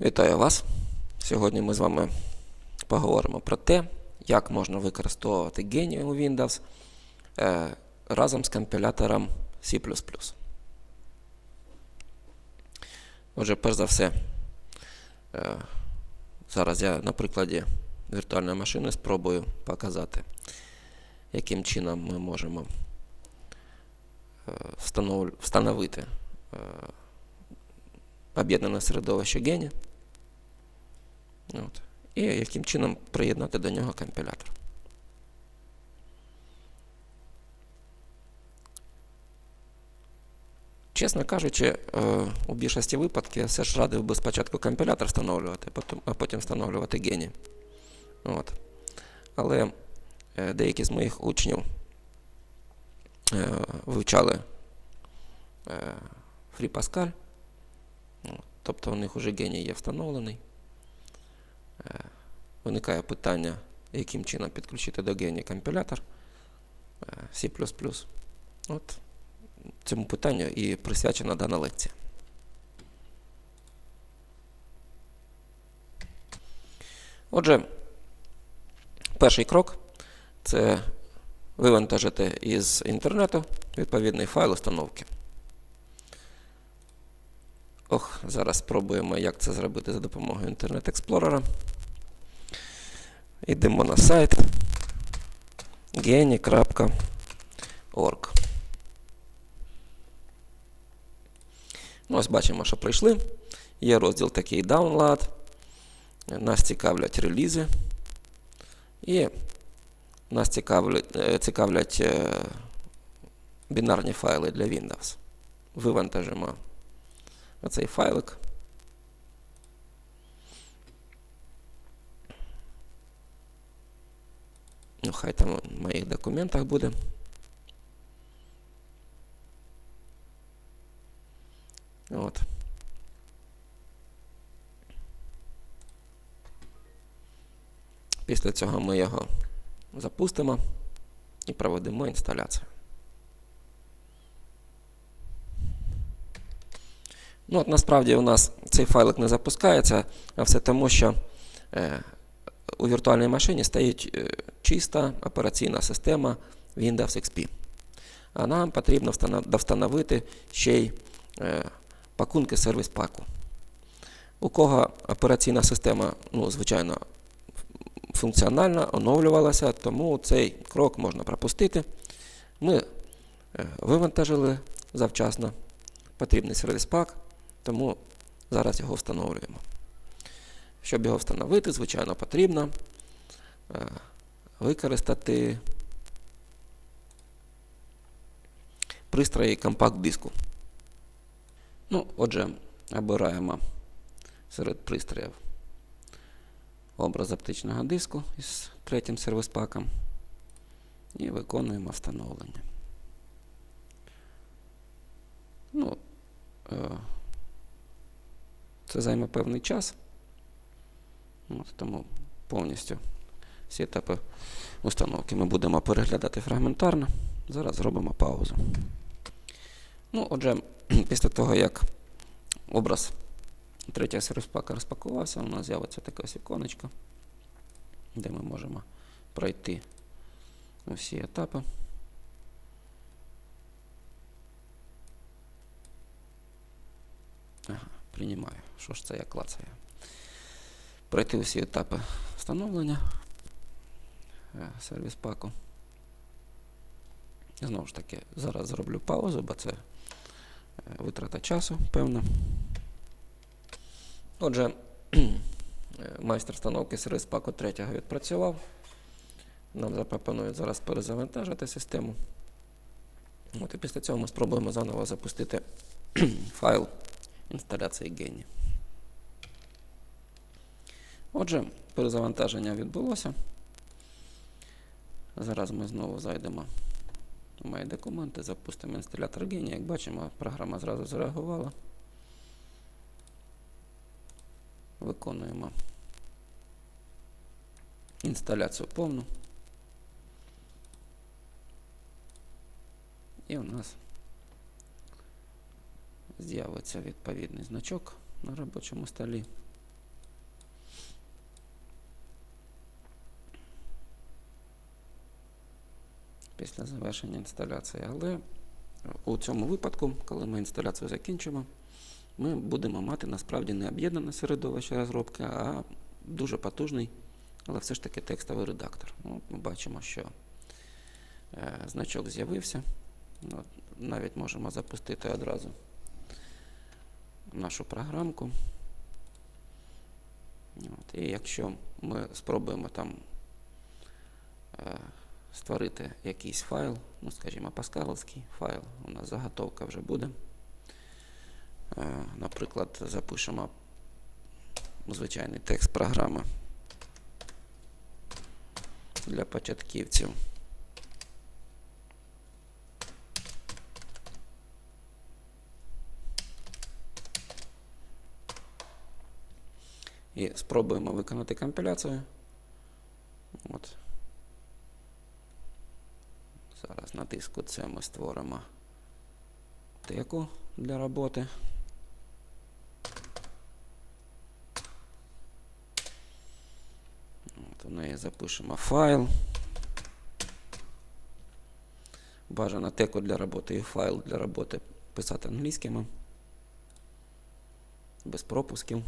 Вітаю вас! Сьогодні ми з вами поговоримо про те, як можна використовувати генію у Windows е, разом з компілятором C. Отже, перш за все, е, зараз я на прикладі віртуальної машини спробую показати, яким чином ми можемо е, встановити об'єднане середовище Гені. От. І яким чином приєднати до нього компілятор. Чесно кажучи, е, у більшості випадків я все ж радив би спочатку компілятор встановлювати, а потім встановлювати гені. От. Але е, деякі з моїх учнів е, вивчали FreePascal, От. Тобто у них вже геній є встановлений. Е, Виникає питання, яким чином підключити до генія компілятор е, C. От цьому питанню і присвячена дана лекція. Отже, перший крок це вивантажити із інтернету відповідний файл установки. Ох, зараз спробуємо, як це зробити за допомогою Explorer. Йдемо на сайт geni.org. Ну, ось бачимо, що прийшли. Є розділ такий Download. Нас цікавлять релізи. І нас цікавлять, е, цікавлять е, бінарні файли для Windows. Вивантажимо оцей файлик. Ну, хай там в моїх документах буде. От. Після цього ми його запустимо і проведемо інсталяцію. Ну, от насправді у нас цей файлик не запускається, а все тому, що е, у віртуальній машині стоїть е, чиста операційна система Windows XP. А нам потрібно довстановити ще й е, пакунки сервіс паку. У кого операційна система, ну, звичайно, функціональна, оновлювалася, тому цей крок можна пропустити. Ми вивантажили завчасно потрібний сервіс пак, тому зараз його встановлюємо. Щоб його встановити, звичайно, потрібно е, використати пристрої компакт-диску. Ну, отже, обираємо серед пристроїв образ оптичного диску із третім сервіс-паком і виконуємо встановлення. Ну, е, це займе певний час. От, тому повністю всі етапи установки ми будемо переглядати фрагментарно. Зараз зробимо паузу. Ну, отже, після того, як образ третього сервіс-пака розпакувався, у нас з'явиться таке ось віконечко, де ми можемо пройти всі етапи. Ага, приймаю. Що ж це я клацаю? Пройти усі етапи встановлення е, сервіс паку. Знову ж таки, зараз зроблю паузу, бо це е, витрата часу, певна. Отже, е, майстер встановки сервіс паку 3 відпрацював. Нам запропонують зараз перезавантажити систему. От, і після цього ми спробуємо заново запустити файл інсталяції Гені. Отже, перезавантаження відбулося. Зараз ми знову зайдемо в мої документи, запустимо інсталятор Гені. Як бачимо, програма зразу зреагувала. Виконуємо інсталяцію повну. І у нас з'явиться відповідний значок на робочому столі. Після завершення інсталяції. Але у цьому випадку, коли ми інсталяцію закінчимо, ми будемо мати насправді не об'єднане середовище розробки, а дуже потужний, але все ж таки текстовий редактор. От Ми бачимо, що е, значок з'явився. Ну, навіть можемо запустити одразу нашу програмку. От, і якщо ми спробуємо там е, створити якийсь файл, ну, скажімо, паскаловський файл, у нас заготовка вже буде. Е, наприклад, запишемо звичайний текст програми для початківців. І спробуємо виконати компіляцію. От. Зараз на тиску це ми створимо теку для роботи. От у неї запишемо файл. Бажано теку для роботи і файл для роботи писати англійськими. Без пропусків.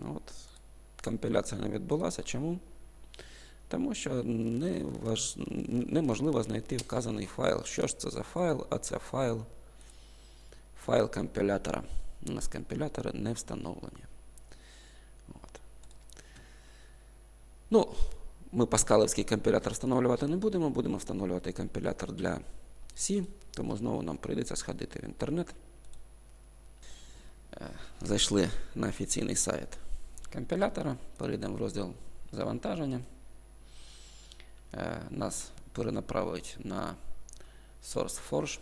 От. Компіляція не відбулася. Чому? Тому що не важ... неможливо знайти вказаний файл. Що ж це за файл? А це файл файл компілятора. У нас компілятори не встановлені. От. Ну, ми паскаловський компілятор встановлювати не будемо, будемо встановлювати компілятор для C, тому знову нам прийдеться сходити в інтернет. Е, Зайшли на офіційний сайт компілятора, перейдемо в розділ завантаження. Е, Нас перенаправить на SourceForge.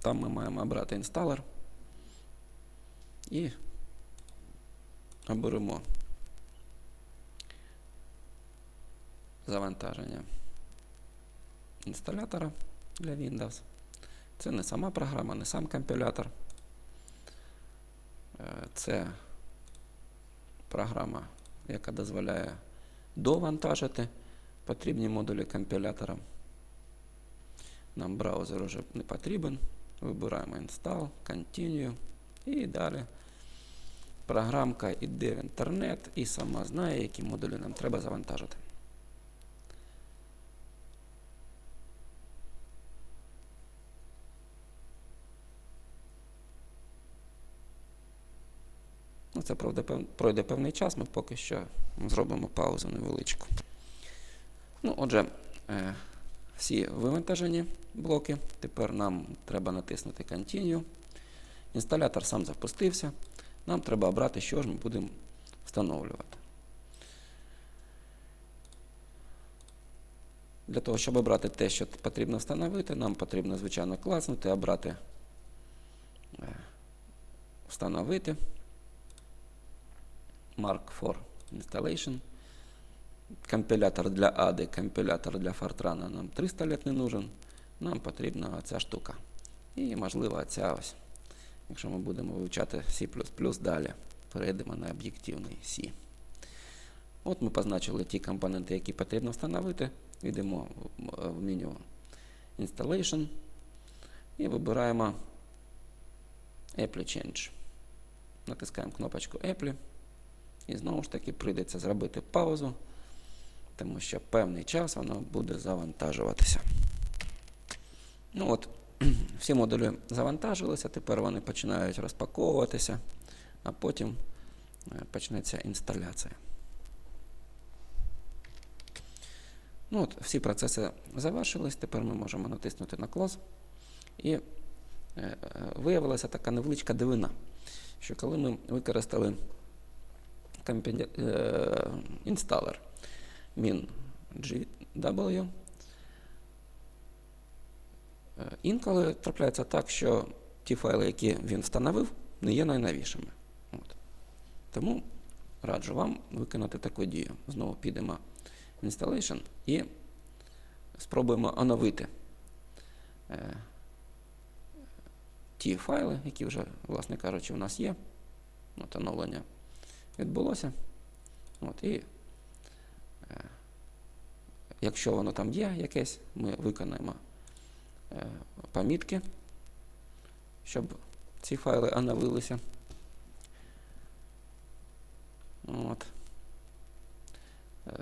Там ми маємо обрати інсталер і оберемо завантаження інсталятора для Windows. Це не сама програма, не сам компілятор. Е, Це програма, яка дозволяє довантажити потрібні модулі компілятора. Нам браузер вже не потрібен. Вибираємо Install, Continue і далі. Програмка йде в інтернет і сама знає, які модулі нам треба завантажити. Ну, це правда, пройде певний час, ми поки що зробимо паузу невеличку. Ну, отже, е, всі вивантажені блоки. Тепер нам треба натиснути Continue. Інсталятор сам запустився. Нам треба обрати, що ж ми будемо встановлювати. Для того, щоб обрати те, що потрібно встановити, нам потрібно, звичайно, класнути, обрати е, встановити. Mark for Installation. Компілятор для ADI, компілятор для Fortran нам 300 лет не нужен. Нам потрібна ця штука. І, можливо, ця ось. Якщо ми будемо вивчати C далі, перейдемо на об'єктивний C. От ми позначили ті компоненти, які потрібно встановити. Йдемо в- меню Installation і вибираємо Apply Change. Натискаємо кнопочку Apply. І знову ж таки прийдеться зробити паузу, тому що певний час воно буде завантажуватися. Ну от, всі модулі завантажилися, тепер вони починають розпаковуватися, а потім е, почнеться інсталяція. Ну от, Всі процеси завершились, тепер ми можемо натиснути на Close. І е, е, виявилася така невеличка дивина, що коли ми використали компі- е, інсталер min.gw. Е, Інколи трапляється так, що ті файли, які він встановив, не є найновішими. От. Тому раджу вам виконати таку дію. Знову підемо в Installation і спробуємо оновити е, ті файли, які вже, власне кажучи, у нас є. От оновлення відбулося. От, і е, якщо воно там є якесь, ми виконаємо е, помітки, щоб ці файли оновилися. От. Е,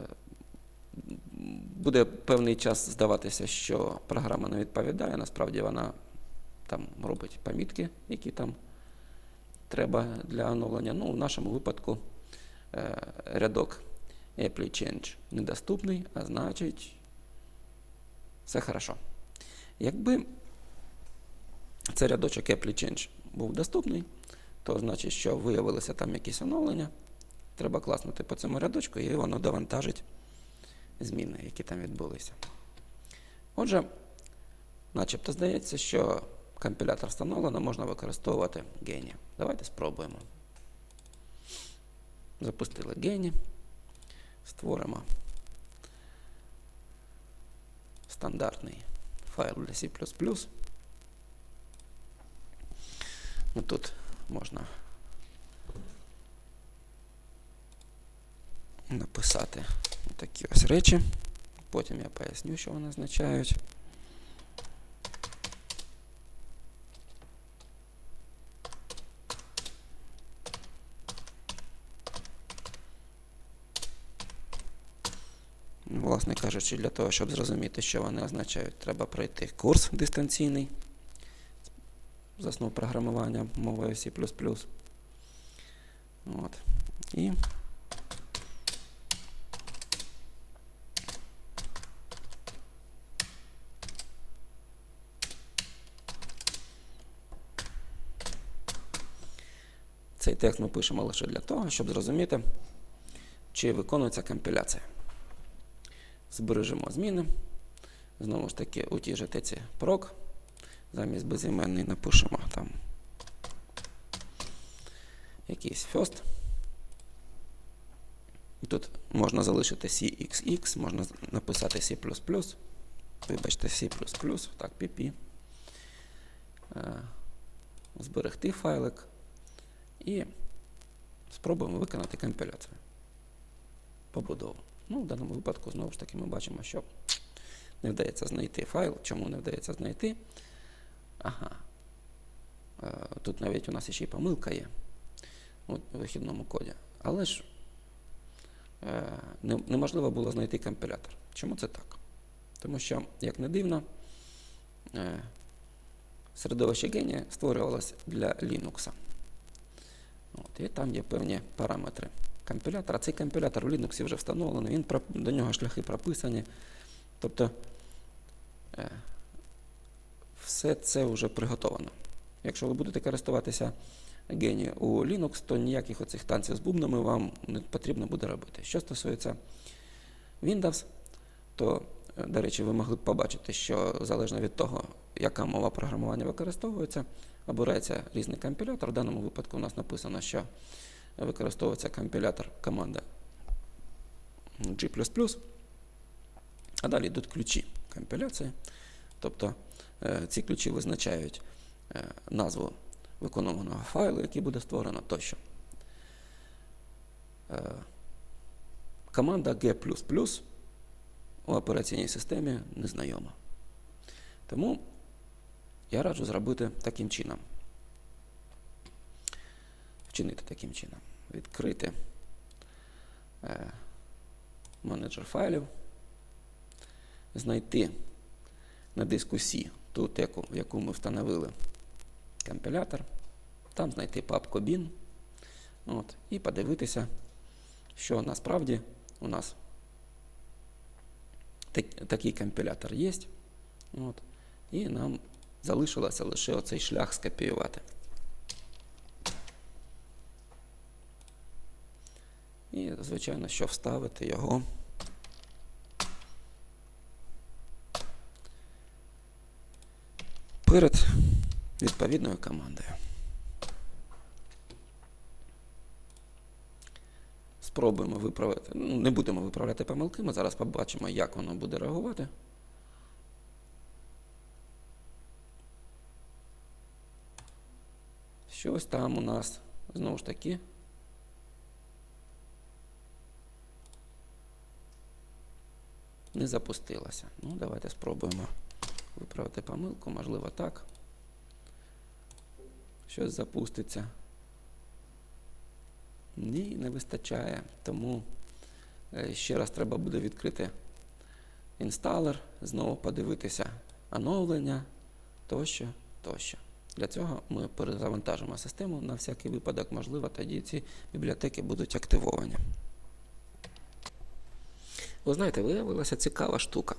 Буде певний час здаватися, що програма не відповідає. Насправді вона там робить помітки, які там треба для оновлення. Ну, в нашому випадку е, рядок Apply Change недоступний, а значить все хорошо. Якби цей рядочок Apply Change був доступний, то значить, що виявилося там якісь оновлення. Треба класнути по цьому рядочку, і воно довантажить зміни, які там відбулися. Отже, начебто здається, що компілятор встановлено, можна використовувати гені. Давайте спробуємо. Запустили гені. Створимо стандартний файл для C. Ну, Тут можна написати такі ось речі. Потім я поясню, що вони означають. Власне кажучи, для того, щоб зрозуміти, що вони означають, треба пройти курс дистанційний з основ програмування мовою C. От. І Цей текст ми пишемо лише для того, щоб зрозуміти, чи виконується компіляція. Збережемо зміни. Знову ж таки, у тій же теці proc. Замість безіменний напишемо там якийсь first. І тут можна залишити CXX, можна написати C. Вибачте, C, так, PP. Е, Зберегти файлик. І спробуємо виконати компіляцію. Побудову. Ну, В даному випадку, знову ж таки, ми бачимо, що не вдається знайти файл. Чому не вдається знайти? Ага. Е, тут навіть у нас ще й помилка є у вихідному коді. Але ж е, неможливо було знайти компілятор. Чому це так? Тому що, як не дивно, е, середовище генія створювалося для Linux. От, І там є певні параметри компілятора. Цей компілятор в Linux вже встановлений, він, до нього шляхи прописані. Тобто е, все це вже приготовано. Якщо ви будете користуватися гені у Linux, то ніяких оцих танців з бубнами вам не потрібно буде робити. Що стосується Windows, то, е, до речі, ви могли б побачити, що залежно від того, яка мова програмування використовується, обирається різний компілятор. В даному випадку у нас написано, що використовується компілятор команда G. А далі йдуть ключі компіляції. Тобто е, ці ключі визначають е, назву виконуваного файлу, який буде створено тощо. Е, команда G у операційній системі незнайома. Тому я раджу зробити таким чином. Вчинити таким чином. Відкрити е, менеджер файлів, знайти на диску C ту теку, в яку ми встановили компілятор, там знайти папку bin от, і подивитися, що насправді у нас такий компілятор є. От, І нам залишилося лише оцей шлях скопіювати. І, звичайно, що вставити його. Перед відповідною командою. Спробуємо виправити. Ну, не будемо виправляти помилки, ми зараз побачимо, як воно буде реагувати. Щось там у нас знову ж таки. Не запустилася. Ну, давайте спробуємо виправити помилку, можливо, так. Щось запуститься. Ні, не вистачає. Тому е, ще раз треба буде відкрити інсталер, знову подивитися оновлення тощо, тощо. Для цього ми перезавантажимо систему на всякий випадок, можливо, тоді ці бібліотеки будуть активовані. Ви знаєте, виявилася цікава штука,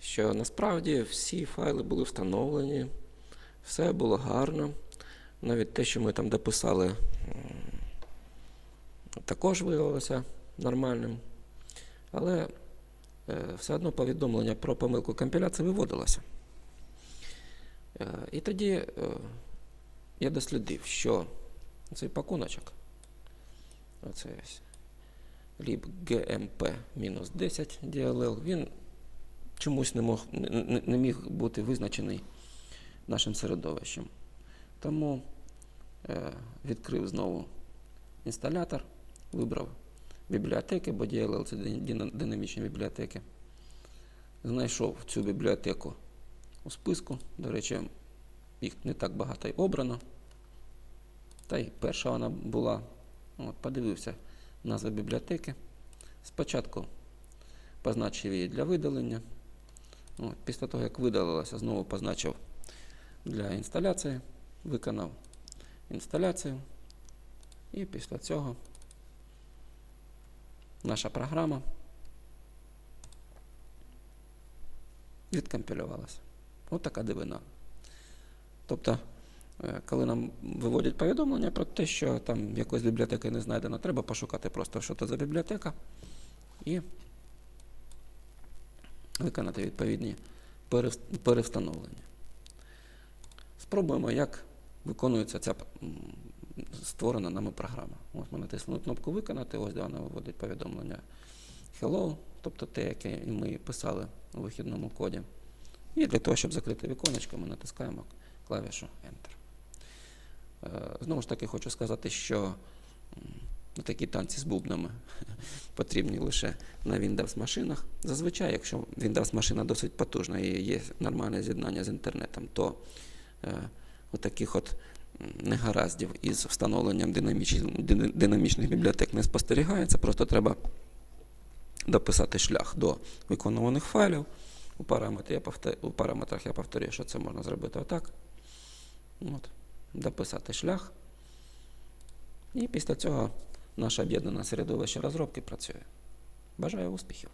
що насправді всі файли були встановлені, все було гарно. Навіть те, що ми там дописали, також виявилося нормальним. Але е, все одно повідомлення про помилку компіляції виводилося. Е, І тоді е, я дослідив, що цей пакуночок, оце ось, libgmp-10 DLL, він чомусь не, мог, не- не міг бути визначений нашим середовищем. Тому е, відкрив знову інсталятор, вибрав бібліотеки, бо DLL це динамічні бібліотеки. Знайшов цю бібліотеку у списку. До речі, їх не так багато й обрано. Та й перша вона була. От, подивився назви бібліотеки. Спочатку позначив її для видалення. Після того, як видалилася, знову позначив для інсталяції, виконав інсталяцію. І після цього наша програма відкомпілювалася. Ось така дивина. Тобто, коли нам виводять повідомлення про те, що там якоїсь бібліотеки не знайдено, треба пошукати просто, що це за бібліотека, і виконати відповідні перевстановлення. Спробуємо, як виконується ця створена нами програма. Ось ми натиснули кнопку Виконати, ось де вона виводить повідомлення Hello, тобто те, яке ми писали у вихідному коді. І для того, щоб закрити віконечко, ми натискаємо клавішу Enter. Е, Знову ж таки, хочу сказати, що такі танці з бубнами потрібні лише на Windows машинах. Зазвичай, якщо Windows машина досить потужна і є нормальне з'єднання з інтернетом, то е, отаких от негараздів із встановленням динаміч- динамічних бібліотек не спостерігається. Просто треба дописати шлях до виконуваних файлів. У, я повтор- у параметрах я повторюю, що це можна зробити отак. От. Дописати шлях. І після цього наше об'єднане середовище розробки працює. Бажаю успіхів!